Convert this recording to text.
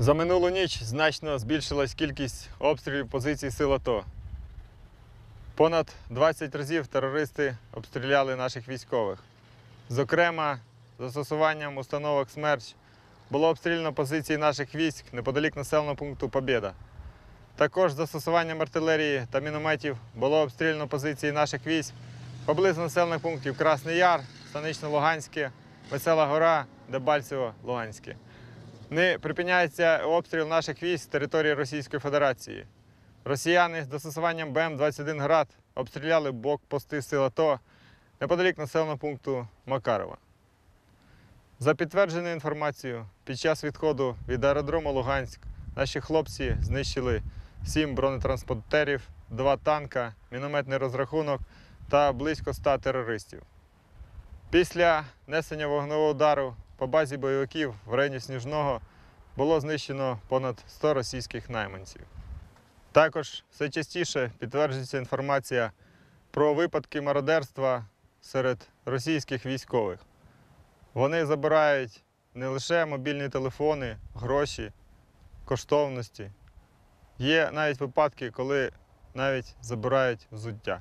За минулу ніч значно збільшилась кількість обстрілів позицій сил АТО. Понад 20 разів терористи обстріляли наших військових. Зокрема, застосуванням установок «Смерч» було обстріляно позиції наших військ неподалік населеного пункту Побєда. Також застосуванням артилерії та мінометів було обстріляно позиції наших військ поблизу населених пунктів Красний Яр, Станично-Луганське, Весела Гора, Дебальцево, Луганське. Не припиняється обстріл наших військ з території Російської Федерації. Росіяни з застосуванням БМ-21 «Град» обстріляли блокпости сил АТО неподалік населеного пункту Макарова. За підтвердженою інформацією, під час відходу від аеродрому Луганськ наші хлопці знищили сім бронетранспортерів, два танка, мінометний розрахунок та близько 100 терористів. Після несення вогневого удару по базі бойовиків в районі Сніжного було знищено понад 100 російських найманців. Також все частіше підтверджується інформація про випадки мародерства серед російських військових. Вони забирають не лише мобільні телефони, гроші, коштовності. Є навіть випадки, коли навіть забирають взуття.